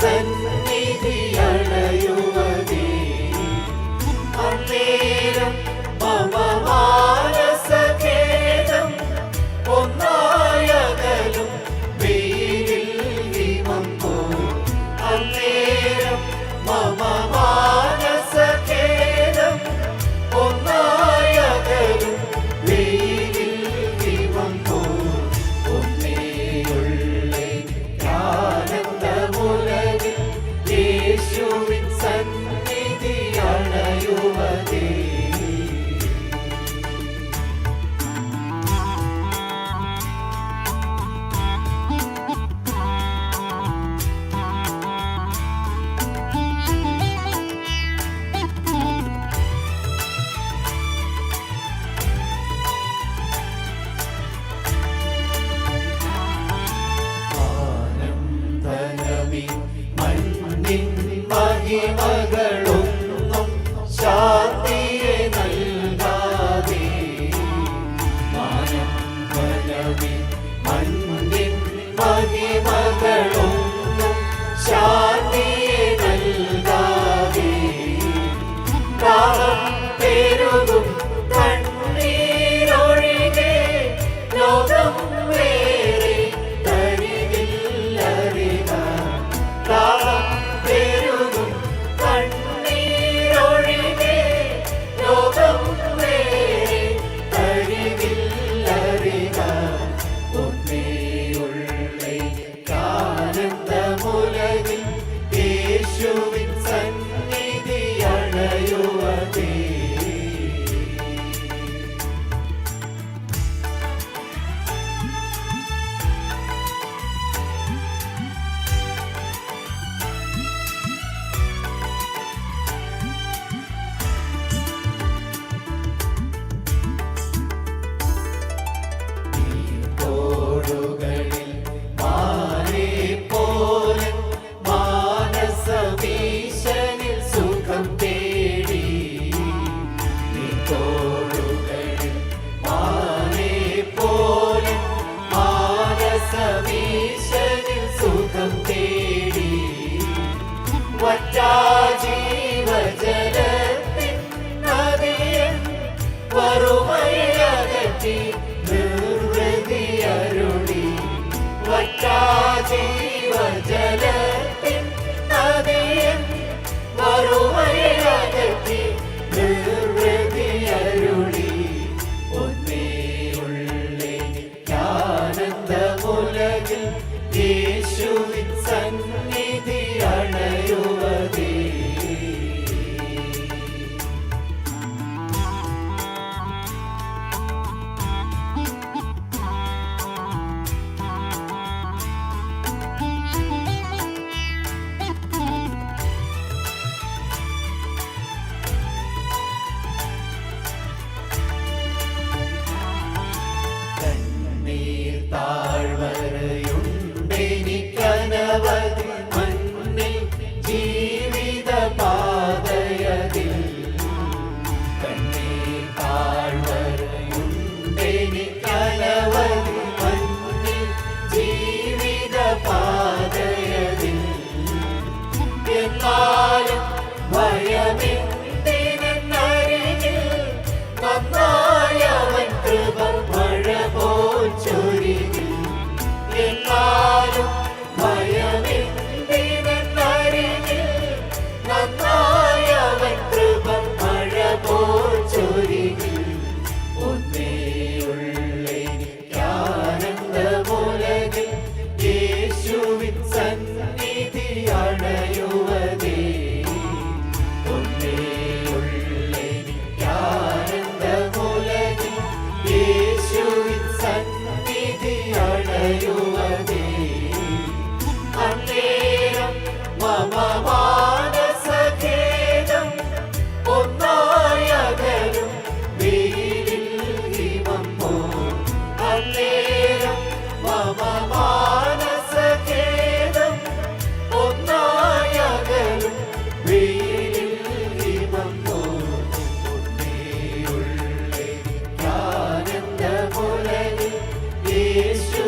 sen. You. നന്മകളൊന്നും ശാന്തിയെ നൽകാതെ. മാനം പലവി മണ്ണിൻ മഹിമകളൊന്നും ശാ യേശുവിൻ സന്നിധി അണയുവതേ. ഒന്നേയുള്ളാനന്ദമുലകിൽ യേശുവിൻ സന്നിധി അണയു It's